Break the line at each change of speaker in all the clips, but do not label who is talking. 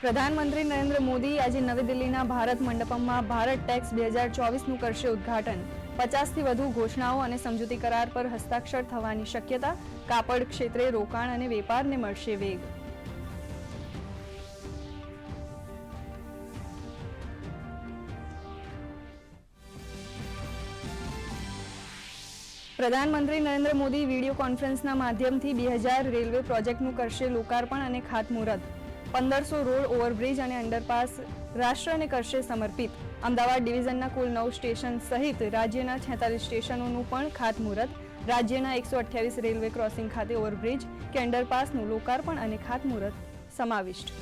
પ્રધાનમંત્રી નરેન્દ્ર મોદી આજે નવી દિલ્હીના ભારત મંડપમમાં ભારત ટેક્સ બે હજાર ચોવીસનું કરશે ઉદ્ઘાટન. પચાસથી વધુ ઘોષણાઓ અને સમજૂતી કરાર પર હસ્તાક્ષર થવાની શક્યતા, કાપડ ક્ષેત્રે રોકાણ અને વેપારને મળશે વેગ. પ્રધાનમંત્રી નરેન્દ્ર મોદી વીડિયો કોન્ફરન્સના માધ્યમથી બે હજાર રેલવે પ્રોજેક્ટનું કરશે લોકાર્પણ અને ખાતમુહૂર્ત. પંદરસો રોડ ઓવરબ્રિજ અને અંડરપાસ રાષ્ટ્રને કરશે સમર્પિત. અમદાવાદ ડિવિઝનના કુલ નવ સ્ટેશન સહિત રાજ્યના છેતાલીસ સ્ટેશનોનું પણ ખાતમુહૂર્ત. રાજ્યના એકસો અઠ્યાવીસ રેલવે ક્રોસિંગ ખાતે ઓવરબ્રિજ કે અંડરપાસનું લોકાર્પણ અને ખાતમુહૂર્ત સમાવિષ્ટ.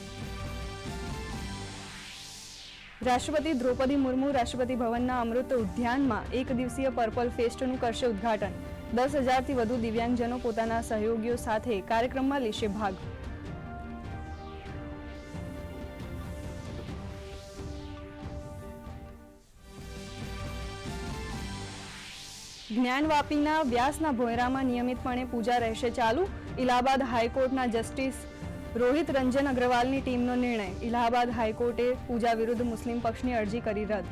રાષ્ટ્રપતિ દ્રૌપદી મુર્મુ રાષ્ટ્રપતિ ભવનના અમૃત ઉદ્યાનમાં એક દિવસીય પર્પલ ફેસ્ટનું કરશે ઉદ્ઘાટન. દસ હજારથી વધુ દિવ્યાંગજનો પોતાના સહયોગીઓ સાથે કાર્યક્રમમાં લેશે ભાગ. જ્ઞાનવાપીના વ્યાસના ભોયરામાં નિયમિતપણે પૂજા રહેશે ચાલુ. ઇલાહાબાદ હાઈકોર્ટના જસ્ટિસ રોહિત રંજન અગ્રવાલની ટીમનો નિર્ણય. ઇલાહાબાદ હાઈકોર્ટે પૂજા વિરુદ્ધ મુસ્લિમ પક્ષની અરજી કરી રદ.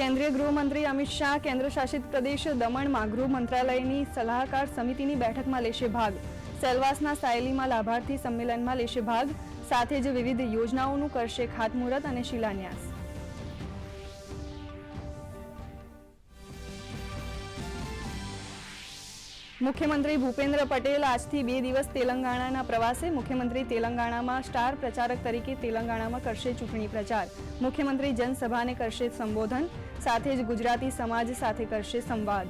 કેન્દ્રીય ગૃહમંત્રી અમિત શાહ કેન્દ્ર શાસિત પ્રદેશ દમણમાં ગૃહ મંત્રાલયની સલાહકાર સમિતિની બેઠકમાં લેશે ભાગ. સેલવાસના સાયલીમાં લાભાર્થી સંમેલનમાં લેશે ભાગ. સાથે જ વિવિધ યોજનાઓનું કરશે ખાતમુહૂર્ત અને શિલાન્યાસ. મુખ્યમંત્રી ભૂપેન્દ્ર પટેલ આજથી બે દિવસ તેલંગાણાના પ્રવાસે. મુખ્યમંત્રી તેલંગાણામાં સ્ટાર પ્રચારક તરીકે તેલંગાણામાં કરશે ચૂંટણી પ્રચાર. મુખ્યમંત્રી જનસભાને કરશે સંબોધન. સાથે જ ગુજરાતી સમાજ સાથે કરશે સંવાદ.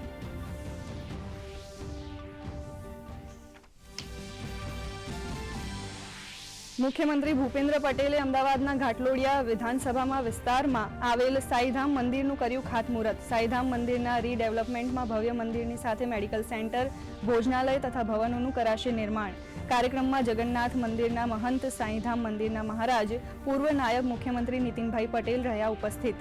મુખ્યમંત્રી ભૂપેન્દ્ર પટેલે અમદાવાદના ઘાટલોડિયા વિધાનસભામાં વિસ્તારમાં આવેલ સાઈધામ મંદિરનું કર્યું ખાતમુહૂર્ત. સાઈધામ મંદિરના રીડેવલપમેન્ટમાં ભવ્ય મંદિરની સાથે મેડિકલ સેન્ટર, ભોજનાલય તથા ભવનોનું કરાશે નિર્માણ. કાર્યક્રમમાં જગન્નાથ મંદિરના મહંત સાઈધામ મંદિરના મહારાજ, પૂર્વ નાયબ મુખ્યમંત્રી નીતિનભાઈ પટેલ રહ્યા ઉપસ્થિત.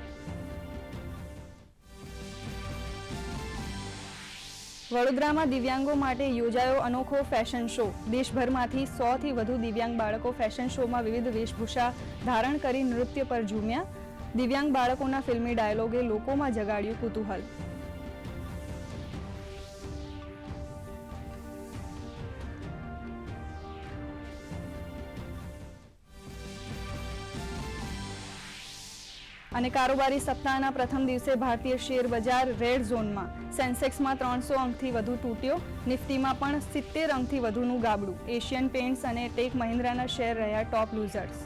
વડોદરામાં દિવ્યાંગો માટે યોજાયો અનોખો ફેશન શો દેશભરમાંથી સોથી વધુ દિવ્યાંગ બાળકો ફેશન શોમાં વિવિધ વેશભૂષા ધારણ કરી નૃત્ય પર ઝૂમ્યા. દિવ્યાંગ બાળકોના ફિલ્મી ડાયલોગે લોકોમાં જગાડ્યું કુતૂહલ. અને કારોબારી સપ્તાહના પ્રથમ દિવસે ભારતીય શેર બજાર રેડ ઝોનમાં. સેન્સેક્સમાં ત્રણસો અંકથી વધુ તૂટ્યો, નિફ્ટીમાં પણ સિત્તેર અંકથી વધુનું ગાબડું. એશિયન પેઇન્ટ્સ અને ટેક મહિન્દ્રાના શેર રહ્યા ટોપ લૂઝર્સ